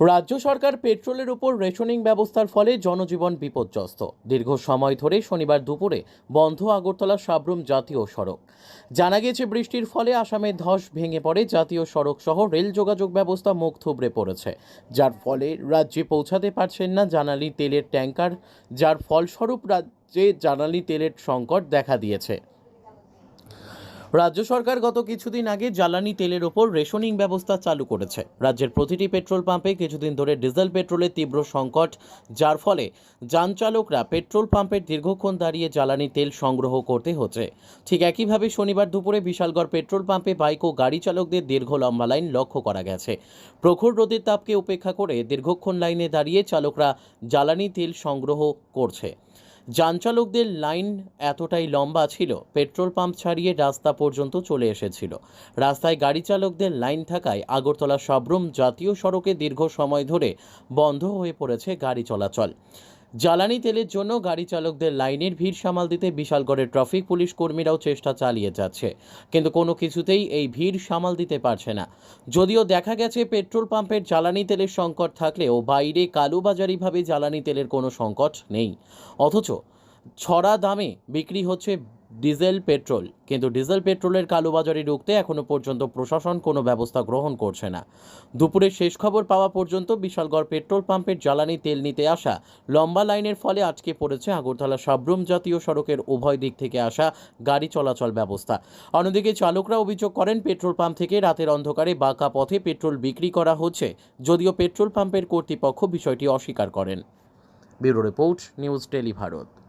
রাজ্য সরকার পেট্রোলের উপর রেশনিং ব্যবস্থার ফলে জনজীবন বিপর্যস্ত। দীর্ঘ সময় ধরে শনিবার দুপুরে বন্ধ আগরতলা সাবরুম জাতীয় সড়ক। জানা গেছে বৃষ্টির ফলে আসামে ধস ভেঙে পড়ে জাতীয় সড়ক সহ রেল যোগাযোগ ব্যবস্থা মুখ থুবড়ে পড়েছে। যার ফলে রাজ্যে পৌঁছাতে পারছেন না জানালি তেলের ট্যাঙ্কার যার ফলস্বরূপ রাজ্যে জ্বালানি তেলের সংকট দেখা দিয়েছে। রাজ্য সরকার গত কিছুদিন আগে জ্বালানি তেলের ওপর রেশনিং ব্যবস্থা চালু করেছে। রাজ্যের প্রতিটি পেট্রোল পাম্পে কিছুদিন ধরে ডিজেল পেট্রোলের তীব্র সংকট, যার ফলে যান চালকরা পেট্রোল পাম্পের দীর্ঘক্ষণ দাঁড়িয়ে জ্বালানি তেল সংগ্রহ করতে হচ্ছে। ঠিক একইভাবে শনিবার দুপুরে বিশালগড় পেট্রোল পাম্পে বাইক ও গাড়ি চালকদের দীর্ঘ লম্বা লাইন লক্ষ্য করা গেছে। প্রখর রোদের তাপকে উপেক্ষা করে দীর্ঘক্ষণ লাইনে দাঁড়িয়ে চালকরা জ্বালানি তেল সংগ্রহ করছে। যান চালকদের লাইন এতটাই লম্বা ছিল, পেট্রোল পাম্প ছাড়িয়ে রাস্তা পর্যন্ত চলে এসেছিল। রাস্তায় গাড়ি চালকদের লাইন থাকায় আগরতলা সবরুম জাতীয় সড়কে দীর্ঘ সময় ধরে বন্ধ হয়ে পড়েছে গাড়ি চলাচল। জ্বালানি তেলের জন্য গাড়ি চালকদের লাইনের ভিড় সামাল দিতে বিশালগড়ের ট্রাফিক পুলিশ কর্মীরাও চেষ্টা চালিয়ে যাচ্ছে। কিন্তু কোনো কিছুতেই এই ভিড় সামাল দিতে পারছে না। যদিও দেখা গেছে পেট্রোল পাম্পের জ্বালানি তেলের সংকট থাকলেও বাইরে কালোবাজারিভাবে জ্বালানি তেলের কোনো সংকট নেই। অথচ ছড়া দামে বিক্রি হচ্ছে ডিজেল পেট্রোল। কিন্তু ডিজেল পেট্রোলের কালোবাজারি রুখতে এখনও পর্যন্ত প্রশাসন কোনো ব্যবস্থা গ্রহণ করছে না। দুপুরের শেষ খবর পাওয়া পর্যন্ত বিশালগড় পেট্রোল পাম্পের জ্বালানি তেল নিতে আসা লম্বা লাইনের ফলে আটকে পড়েছে আগরতলা সাবরুম জাতীয় সড়কের উভয় দিক থেকে আসা গাড়ি চলাচল ব্যবস্থা। অন্যদিকে চালকরা অভিযোগ করেন, পেট্রোল পাম্প থেকে রাতের অন্ধকারে বাঁকা পথে পেট্রোল বিক্রি করা হচ্ছে, যদিও পেট্রোল পাম্পের কর্তৃপক্ষ বিষয়টি অস্বীকার করেন। Bureau report, news tele Bharat.